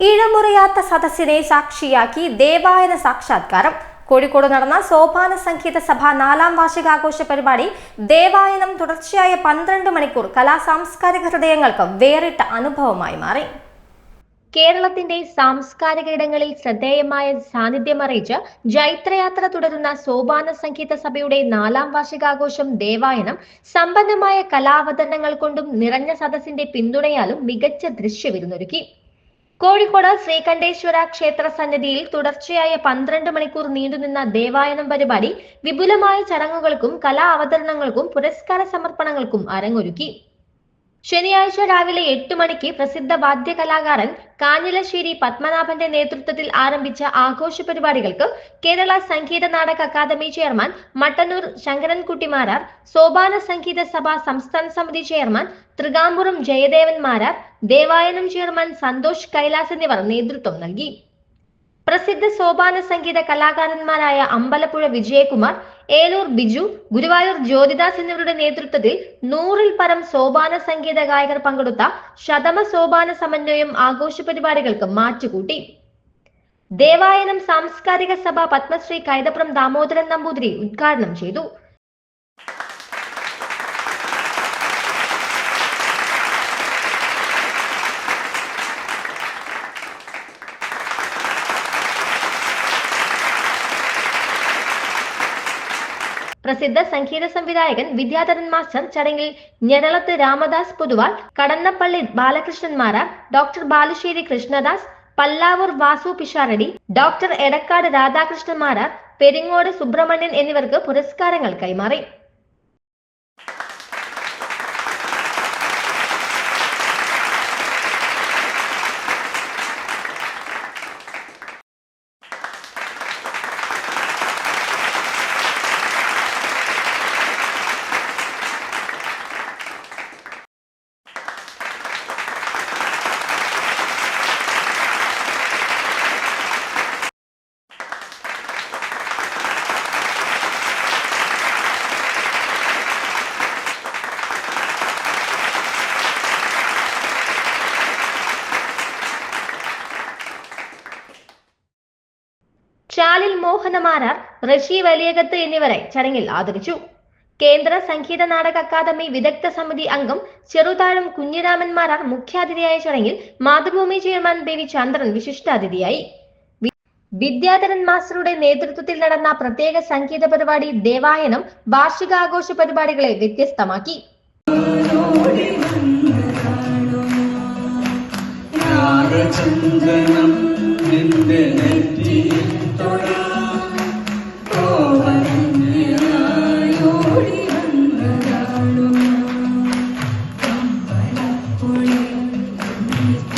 ഇഴമുറിയാത്ത സദസ്സിനെ സാക്ഷിയാക്കി ദേവായന സാക്ഷാത്കാരം. കോഴിക്കോട് നടന്ന സോപാന സംഗീത സഭ നാലാം വാർഷികാഘോഷ പരിപാടി ദേവായനം തുടർച്ചയായ പന്ത്രണ്ട് മണിക്കൂർ കലാ സാംസ്കാരിക ഹൃദയങ്ങൾക്ക് വേറിട്ട അനുഭവമായി മാറി. കേരളത്തിന്റെ സാംസ്കാരിക ഇടങ്ങളിൽ ശ്രദ്ധേയമായ സാന്നിധ്യം അറിയിച്ച് ജൈത്രയാത്ര തുടരുന്ന സോപാന സംഗീത സഭയുടെ നാലാം വാർഷികാഘോഷം ദേവായനം സമ്പന്നമായ കലാവതരണങ്ങൾ കൊണ്ടും നിറഞ്ഞ സദസ്സിന്റെ പിന്തുണയാലും മികച്ച ദൃശ്യവിരുന്നൊരുക്കി. കോഴിക്കോട് ശ്രീകണ്ഠേശ്വര ക്ഷേത്ര സന്നിധിയിൽ തുടർച്ചയായ പന്ത്രണ്ട് മണിക്കൂർ നീണ്ടുനിന്ന ദേവായനം പരിപാടി വിപുലമായ ചടങ്ങുകൾക്കും കലാ അവതരണങ്ങൾക്കും പുരസ്കാര സമർപ്പണങ്ങൾക്കും അരങ്ങൊരുക്കി. ശനിയാഴ്ച രാവിലെ എട്ട് മണിക്ക് പ്രസിദ്ധ വാദ്യകലാകാരൻ കാഞ്ഞിലശ്ശേരി പത്മനാഭന്റെ നേതൃത്വത്തിൽ ആരംഭിച്ച ആഘോഷ പരിപാടികൾക്ക് കേരള സംഗീത നാടക അക്കാദമി ചെയർമാൻ മട്ടന്നൂർ ശങ്കരൻകുട്ടിമാരാർ സോപാന സംഗീത സഭ സംസ്ഥാന സമിതി ചെയർമാൻ തൃകാമ്പുറം ജയദേവൻ മാരാർ ദേവായനം ചെയർമാൻ സന്തോഷ് കൈലാസ് എന്നിവർ നേതൃത്വം നൽകി. പ്രസിദ്ധ സോപാന സംഗീത കലാകാരന്മാരായ അമ്പലപ്പുഴ വിജയകുമാർ ഏലൂർ ബിജു ഗുരുവായൂർ ജ്യോതിദാസ് എന്നിവരുടെ നേതൃത്വത്തിൽ നൂറിൽ പരം സോപാന സംഗീത ഗായകർ പങ്കെടുത്ത ശതമ സോപാന സമന്വയം ആഘോഷ പരിപാടികൾക്ക് മാറ്റുകൂട്ടി. ദേവായനം സാംസ്കാരിക സഭ പത്മശ്രീ കൈതപ്രം ദാമോദരൻ നമ്പൂതിരി ഉദ്ഘാടനം ചെയ്തു. പ്രസിദ്ധ സംഗീത സംവിധായകൻ വിദ്യാധരൻ മാസ്റ്റർ ചടങ്ങിൽ ഞെരളത്ത് രാമദാസ് പുതുവാൾ കടന്നപ്പള്ളി ബാലകൃഷ്ണൻ മാരാർ ഡോക്ടർ ബാലുശ്ശേരി കൃഷ്ണദാസ് പല്ലാവൂർ വാസു പിഷാരടി ഡോക്ടർ എടക്കാട് രാധാകൃഷ്ണൻ മാരാർ പെരിങ്ങോട് സുബ്രഹ്മണ്യൻ എന്നിവർക്ക് പുരസ്കാരങ്ങൾ കൈമാറി. ചാലിൽ മോഹനമാരാർ റഷി വലിയകത്ത് എന്നിവരെ ചടങ്ങിൽ ആദരിച്ചു. കേന്ദ്ര സംഗീത നാടക അക്കാദമി വിദഗ്ധ സമിതി അംഗം ചെറുതാഴം കുഞ്ഞിരാമൻ മാരാർ മുഖ്യാതിഥിയായ ചടങ്ങിൽ മാതൃഭൂമി ചെയർമാൻ ബേബി ചന്ദ്രൻ വിശിഷ്ടാതിഥിയായി. വിദ്യാധരൻ മാസ്റ്ററുടെ നേതൃത്വത്തിൽ നടന്ന പ്രത്യേക സംഗീത പരിപാടി ദേവായനം വാർഷികാഘോഷ പരിപാടികളെ വ്യത്യസ്തമാക്കി. Chandanam